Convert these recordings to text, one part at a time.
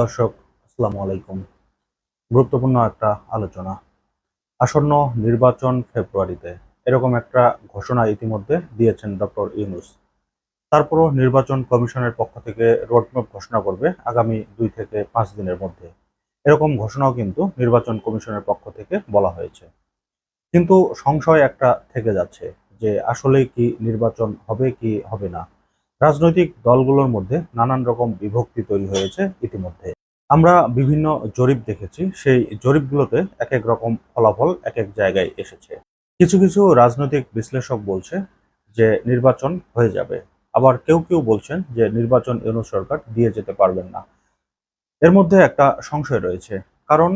দর্শক, আসসালামু আলাইকুম। গুরুত্বপূর্ণ একটা আলোচনা। আসন্ন নির্বাচন ফেব্রুয়ারিতে এরকম একটা ঘোষণা ইতিমধ্যে দিয়েছেন ডক্টর ইউনুস। তারপরও নির্বাচন কমিশনের পক্ষ থেকে রোডম্যাপ ঘোষণা করবে আগামী দুই থেকে পাঁচ দিনের মধ্যে। এরকম ঘোষণাও কিন্তু নির্বাচন কমিশনের পক্ষ থেকে বলা হয়েছে। কিন্তু সংশয় একটা থেকে যাচ্ছে যে আসলে কি নির্বাচন হবে কি হবে না। রাজনৈতিক দলগুলোর মধ্যে নানান রকম বিভক্তি তৈরি হয়েছে ইতিমধ্যে। আমরা বিভিন্ন জরিপ দেখেছি, সেই জরিপগুলোতে এক এক রকম ফলাফল এক এক জায়গায় এসেছে। কিছু কিছু রাজনৈতিক বিশ্লেষক বলছে যে নির্বাচন হয়ে যাবে। আবার কেউ কেউ বলছেন যে নির্বাচন ইউনুস সরকার দিয়ে যেতে পারবেন না। এর মধ্যে একটা সংশয় রয়েছে, কারণ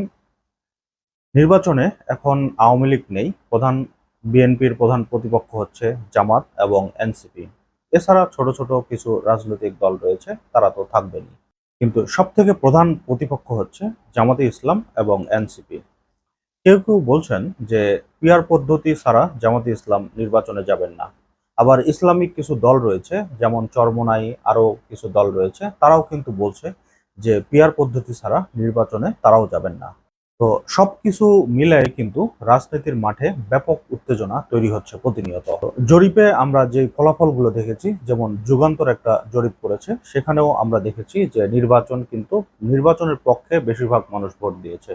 নির্বাচনে এখন আওয়ামী লীগ নেই। প্রধান বিএনপির প্রধান প্রতিপক্ষ হচ্ছে জামাত এবং এনসিপি। এছাড়া ছোট ছোট কিছু রাজনৈতিক দল রয়েছে, তারা তো থাকবেনই। কিন্তু সব থেকে প্রধান প্রতিপক্ষ হচ্ছে জামাতে ইসলাম এবং এনসিপি। কেউ কেউ বলছেন যে পিয়ার পদ্ধতি ছাড়া জামাতে ইসলাম নির্বাচনে যাবেন না। আবার ইসলামিক কিছু দল রয়েছে, যেমন চরমনাই আরও কিছু দল রয়েছে, তারাও কিন্তু বলছে যে পিয়ার পদ্ধতি ছাড়া নির্বাচনে তারাও যাবেন না। তো সবকিছু মিলে কিন্তু রাজনীতির মাঠে ব্যাপক উত্তেজনা তৈরি হচ্ছে প্রতিনিয়ত। জরিপে আমরা যে ফলাফলগুলো দেখেছি, যেমন যুগান্তর একটা জরিপ করেছে, সেখানেও আমরা দেখেছি যে নির্বাচন কিন্তু নির্বাচনের পক্ষে বেশিরভাগ মানুষ ভোট দিয়েছে।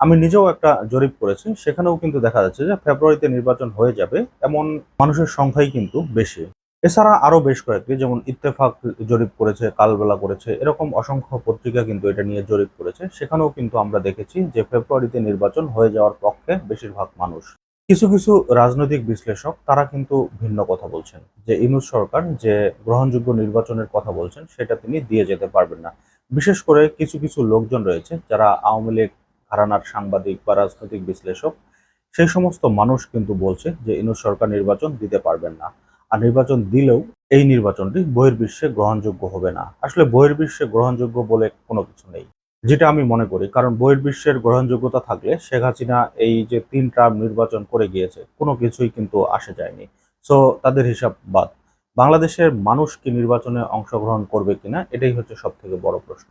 আমি নিজেও একটা জরিপ করেছি, সেখানেও কিন্তু দেখা যাচ্ছে যে ফেব্রুয়ারিতে নির্বাচন হয়ে যাবে, এমন মানুষের সংখ্যাই কিন্তু বেশি। এছাড়া আরও বেশ কয়েকটি, যেমন ইত্তেফাক জরিপ করেছে, কালবেলা করেছে, এরকম অসংখ্য পত্রিকা কিন্তু এটা নিয়ে জরিপ করেছে। সেখানেও কিন্তু আমরা দেখেছি যে ফেব্রুয়ারিতে নির্বাচন হয়ে যাওয়ার পক্ষে বেশিরভাগ মানুষ। কিছু কিছু রাজনৈতিক বিশ্লেষক তারা কিন্তু ভিন্ন কথা বলছেন। যে ইনুস সরকার যে গ্রহণযোগ্য নির্বাচনের কথা বলছেন, সেটা তিনি দিয়ে যেতে পারবেন না। বিশেষ করে কিছু কিছু লোকজন রয়েছে যারা আওয়ামী লীগ ঘরানার সাংবাদিক বা রাজনৈতিক বিশ্লেষক, সেই সমস্ত মানুষ কিন্তু বলছে যে ইনুস সরকার নির্বাচন দিতে পারবেন না। আর নির্বাচন দিলেও এই নির্বাচনটি বহির্বিশ্বে গ্রহণযোগ্য হবে না। আসলে বহির্বিশ্বে গ্রহণযোগ্য বলে কোনো কিছু নেই। যেটা আমি মনে করি, কারণ বহির্বিশ্বের গ্রহণযোগ্যতা থাকলে শেখ হাসিনা এই যে তিন টার্ম নির্বাচন করে গিয়েছে, কোনো কিছুই কিন্তু আসে যায়নি। সো তাদের হিসাব বাদ। বাংলাদেশের মানুষ কি নির্বাচনে অংশগ্রহণ করবে কিনা, এটাই হচ্ছে সব থেকে বড় প্রশ্ন।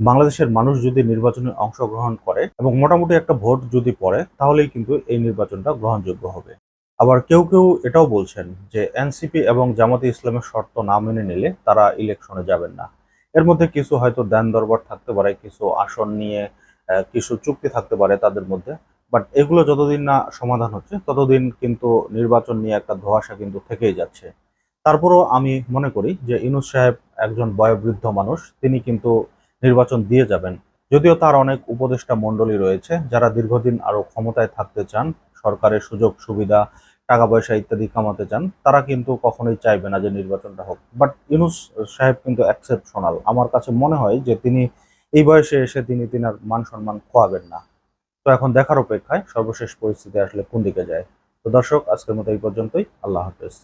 বাংলাদেশের মানুষ যদি নির্বাচনে অংশগ্রহণ করে এবং মোটামুটি একটা ভোট যদি পড়ে, তাহলেই কিন্তু এই নির্বাচনটা গ্রহণযোগ্য হবে। আবার কেউ কেউ এটাও বলছেন যে এনসিপি এবং জামাতে ইসলামের শর্ত না মেনে নিলে তারা ইলেকশনে যাবেন না। এর মধ্যে কিছু হয়তো দেন দরবার থাকতে পারে, কিছু আসন নিয়ে কিছু চুক্তি থাকতে পারে তাদের মধ্যে, বাট এগুলো যতদিন না সমাধান হচ্ছে, ততদিন কিন্তু নির্বাচন নিয়ে একটা ধোঁয়াশা কিন্তু থেকেই যাচ্ছে। তারপরও আমি মনে করি যে ইনুস সাহেব একজন বয়োবৃদ্ধ মানুষ, তিনি কিন্তু নির্বাচন দিয়ে যাবেন। যদিও তার অনেক উপদেষ্টা মণ্ডলী রয়েছে, যারা দীর্ঘদিন আরও ক্ষমতায় থাকতে চান, সরকারের সুযোগ সুবিধা টাকা পয়সা ইত্যাদি কামাতে চান, তারা কিন্তু কখনোই চাইবে না যে নির্বাচনটা হোক। বাট ইউনুস সাহেব কিন্তু এক্সেপশনাল আমার কাছে মনে হয় যে তিনি এই বয়সে এসে তিনি তিনার মান সম্মান খোয়াবেন না। তো এখন দেখার অপেক্ষায় সর্বশেষ পরিস্থিতি আসলে কোন দিকে যায়? তো দর্শক, আজকের মতো এই পর্যন্তই। আল্লাহ হাফেজ।